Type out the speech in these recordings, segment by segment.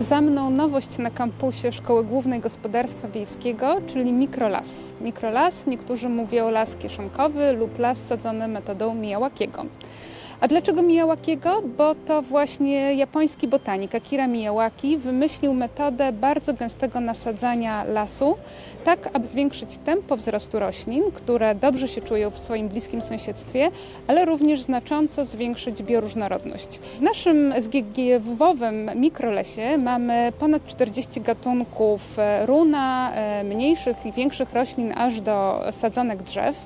Za mną nowość na kampusie Szkoły Głównej Gospodarstwa Wiejskiego, czyli mikrolas. Mikrolas, niektórzy mówią las kieszonkowy lub las sadzony metodą Miyawakiego. A dlaczego Miyawakiego? Bo to właśnie japoński botanik Akira Miyawaki wymyślił metodę bardzo gęstego nasadzania lasu, tak aby zwiększyć tempo wzrostu roślin, które dobrze się czują w swoim bliskim sąsiedztwie, ale również znacząco zwiększyć bioróżnorodność. W naszym SGGW-owym mikrolesie mamy ponad 40 gatunków e, runa, e, mniejszych i większych roślin, aż do sadzonek drzew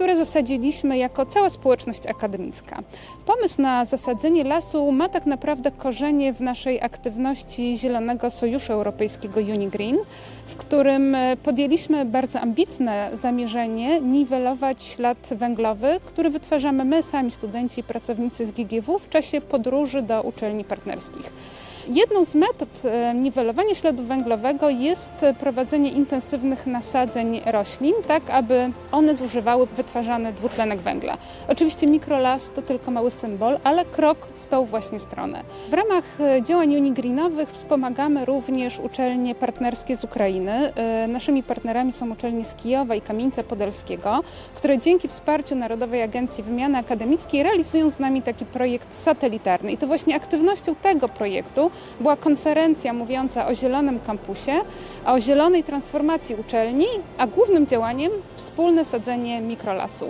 które zasadziliśmy jako cała społeczność akademicka. Pomysł na zasadzenie lasu ma tak naprawdę korzenie w naszej aktywności Zielonego Sojuszu Europejskiego UniGreen, w którym e, podjęliśmy bardzo ambitne zamierzenie niwelować ślad węglowy, który wytwarzamy my sami, studenci i pracownicy z GGW w czasie podróży do uczelni partnerskich. Jedną z metod e, niwelowania śladu węglowego jest prowadzenie intensywnych nasadzeń roślin, tak aby one zużywały wytwarzany dwutlenek węgla. Oczywiście mikrolas to tylko mały symbol, ale krok w tą właśnie stronę. W ramach e, działań unigreenowych wspomagamy również uczelnie partnerskie z Ukrainy. E, Naszymi partnerami są uczelnie z Kijowa i Kamieńca Podolskiego, które dzięki wsparciu Narodowej Agencji Wymiany Akademickiej realizują z nami taki projekt satelitarny. I to właśnie aktywnością tego projektu była konferencja mówiąca o zielonym kampusie, o zielonej transformacji uczelni, a głównym działaniem wspólne sadzenie mikrolasu.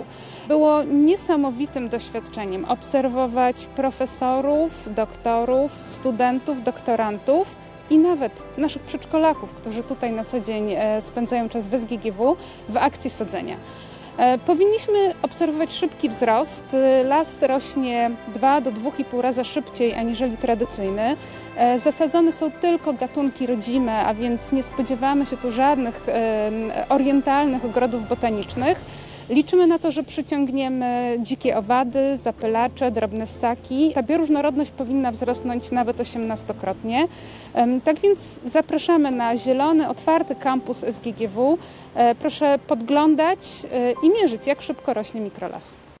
Było niesamowitym doświadczeniem obserwować profesorów, doktorów, studentów, doktorantów i nawet naszych przedszkolaków, którzy tutaj na co dzień e, spędzają czas SGGW w akcji sadzenia. E, Powinniśmy obserwować szybki wzrost. E, Las rośnie 2 do 2,5 razy szybciej aniżeli tradycyjny. E, Zasadzone są tylko gatunki rodzime, a więc nie spodziewamy się tu żadnych orientalnych ogrodów botanicznych. Liczymy na to, że przyciągniemy dzikie owady, zapylacze, drobne ssaki. Ta bioróżnorodność powinna wzrosnąć nawet 18-krotnie. Em, Tak więc zapraszamy na zielony, otwarty kampus SGGW. E, Proszę podglądać e, i mierzyć, jak szybko rośnie mikrolas.